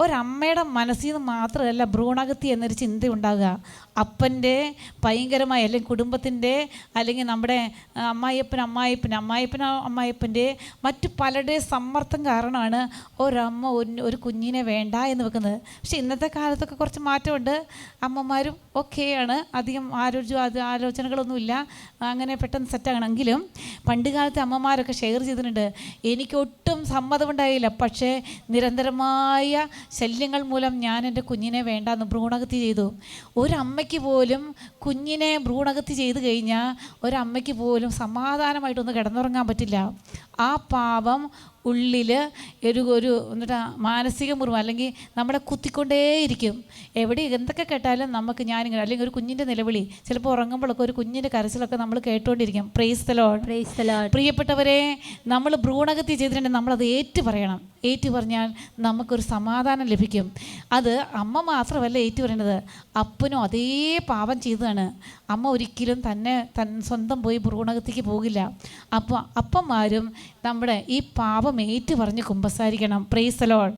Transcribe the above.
ഒരമ്മയുടെ മനസ്സിൽ നിന്ന് മാത്രമല്ല ഭ്രൂണഹത്യ എന്നൊരു ചിന്ത ഉണ്ടാകുക അപ്പന്റെ ഭയങ്കരമായ അല്ലെങ്കിൽ കുടുംബത്തിന്റെ അല്ലെങ്കിൽ നമ്മുടെ അമ്മായിയപ്പൻ അമ്മായിപ്പൻ അമ്മായിപ്പൻ അമ്മായിപ്പന്റെ മറ്റു പലരുടെയും സമ്മർദ്ദം കാരണമാണ് ഒരമ്മ ഒരു കുഞ്ഞിനെ വേണ്ട എന്ന് വെക്കുന്നത്. പക്ഷെ ഇന്നത്തെ കാലത്തൊക്കെ കുറച്ച് മാറ്റമുണ്ട്. അമ്മമാരും ഓക്കെയാണ് അധികം ആരോഗ്യ അത് ആലോചനകളൊന്നുമില്ല. അങ്ങനെ പെട്ടെന്ന് സെറ്റാകണമെങ്കിലും പണ്ട് കാലത്തെ അമ്മമാരൊക്കെ ഷെയർ ചെയ്തിട്ടുണ്ട്. എനിക്കൊട്ടും സമ്മതമുണ്ടായില്ല. പക്ഷേ നിരന്തരമായ ശല്യങ്ങൾ മൂലം ഞാൻ എന്റെ കുഞ്ഞിനെ വേണ്ടാന്ന് ഭ്രൂണഹത്യ ചെയ്തു. ഒരമ്മയ്ക്ക് പോലും കുഞ്ഞിനെ ഭ്രൂണഹത്യ ചെയ്ത് കഴിഞ്ഞാൽ ഒരമ്മയ്ക്ക് പോലും സമാധാനമായിട്ടൊന്ന് കിടന്നുറങ്ങാൻ പറ്റില്ല. ആ പാപം ഉള്ളിൽ ഒരു ഒരു എന്നിട്ട് മാനസിക മുറിവ് അല്ലെങ്കിൽ നമ്മളെ കുത്തിക്കൊണ്ടേയിരിക്കും. എവിടെ എന്തൊക്കെ കേട്ടാലും നമുക്ക് ഞാനിങ്ങനെ അല്ലെങ്കിൽ ഒരു കുഞ്ഞിന്റെ നിലവിളി ചിലപ്പോൾ ഉറങ്ങുമ്പോഴൊക്കെ ഒരു കുഞ്ഞിന്റെ കരച്ചിലൊക്കെ നമ്മൾ കേട്ടുകൊണ്ടിരിക്കും പ്രൈസ് തലോൺ പ്രിയപ്പെട്ടവരെ നമ്മൾ ഭ്രൂണഗതി ചെയ്തിട്ടുണ്ടെങ്കിൽ നമ്മളത് ഏറ്റു പറയണം ഏറ്റു പറഞ്ഞാൽ നമുക്കൊരു സമാധാനം ലഭിക്കും. അത് അമ്മ മാത്രമല്ല ഏറ്റു പറയുന്നത് അപ്പനും അതേ പാപം ചെയ്തതാണ്. അമ്മ ഒരിക്കലും തന്നെ തൻ സ്വന്തം പോയി ഭ്രൂണകത്തേക്ക് പോകില്ല. അപ്പോൾ അപ്പന്മാരും നമ്മുടെ ഈ പാപം ഏറ്റു പറഞ്ഞ് കുമ്പസാരിക്കണം. Price the Lord.